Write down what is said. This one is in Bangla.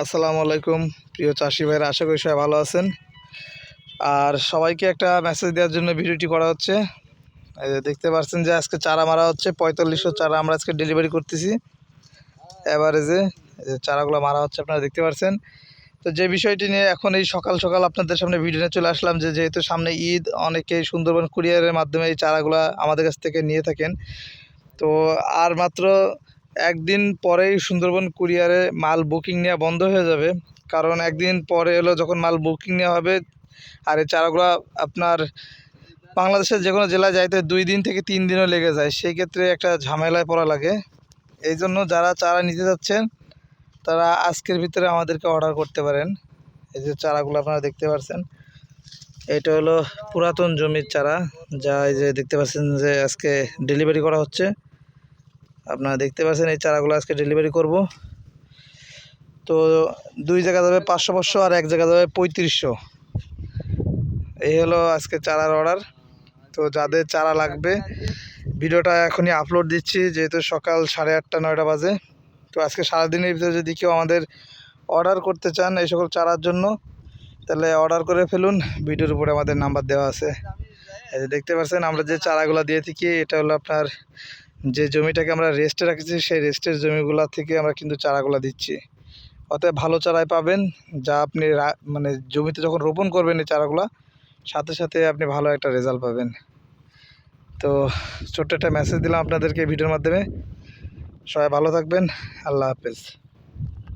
আসসালামু আলাইকুম, প্রিয় চাষি ভাইরা, আশা করি সবাই ভালো আছেন। আর সবাইকে একটা মেসেজ দেওয়ার জন্য ভিডিওটি করা হচ্ছে। দেখতে পাচ্ছেন যে আজকে চারা মারা হচ্ছে, পঁয়তাল্লিশশো চারা আমরা আজকে ডেলিভারি করতেছি। অ্যাভারেজে চারাগুলো মারা হচ্ছে আপনারা দেখতে পাচ্ছেন। তো যে বিষয়টি নিয়ে এখন এই সকাল সকাল আপনাদের সামনে ভিডিও নিয়ে চলে আসলাম যে, যেহেতু সামনে ঈদ, অনেকেই সুন্দরবন কুরিয়ারের মাধ্যমে এই চারাগুলো আমাদের কাছ থেকে নিয়ে থাকেন। তো আর মাত্র একদিন পরেই সুন্দরবন কুরিয়ারে মাল বুকিং নেওয়া বন্ধ হয়ে যাবে। কারণ একদিন পরে হলো যখন মাল বুকিং নেওয়া হবে, আর এই চারাগুলো আপনার বাংলাদেশের যে কোনো জেলায় যাইতে দুই দিন থেকে তিন দিনও লেগে যায়। সেই ক্ষেত্রে একটা ঝামেলায় পড়া লাগে। এই জন্য যারা চারা নিতে যাচ্ছেন, তারা আজকের ভিতরে আমাদেরকে অর্ডার করতে পারেন। এই যে চারাগুলো আপনারা দেখতে পাচ্ছেন এটা হলো পুরাতন জমির চারা। যা এই যে দেখতে পাচ্ছেন যে আজকে ডেলিভারি করা হচ্ছে। আপনারা দেখতে পাচ্ছেন, এই চারাগুলো আজকে ডেলিভারি করব। তো দুই জায়গা যাবে পাঁচশো পাঁচশো আর এক জায়গা যাবে পঁয়ত্রিশশো। এই হলো আজকে চারার অর্ডার তো যাদের চারা লাগবে, ভিডিওটা এখনই আপলোড দিচ্ছি, যেহেতু সকাল সাড়ে আটটা, নয়টা বাজে। তো আজকে সারাদিনের ভিতরে যদি কেউ আমাদের অর্ডার করতে চান এই সকল চারার জন্য, তাহলে অর্ডার করে ফেলুন। ভিডিওর উপরে আমাদের নাম্বার দেওয়া আছে। দেখতে পাচ্ছেন, আমরা যে চারাগুলো দিয়ে থাকি এটা হলো আপনার যে জমিটাকে আমরা রেস্টে রাখছি, সেই রেস্টের জমিগুলা থেকে আমরা কিন্তু চারাগুলো দিচ্ছি। অতএব ভালো চারাই পাবেন, যা আপনি মানে জমিতে যখন রোপণ করবেন এই চারাগুলা, সাথে সাথে আপনি ভালো একটা রেজাল্ট পাবেন। তো ছোট্ট একটা মেসেজ দিলাম আপনাদেরকে ভিডিওর মাধ্যমে। সবাই ভালো থাকবেন, আল্লাহ হাফেজ।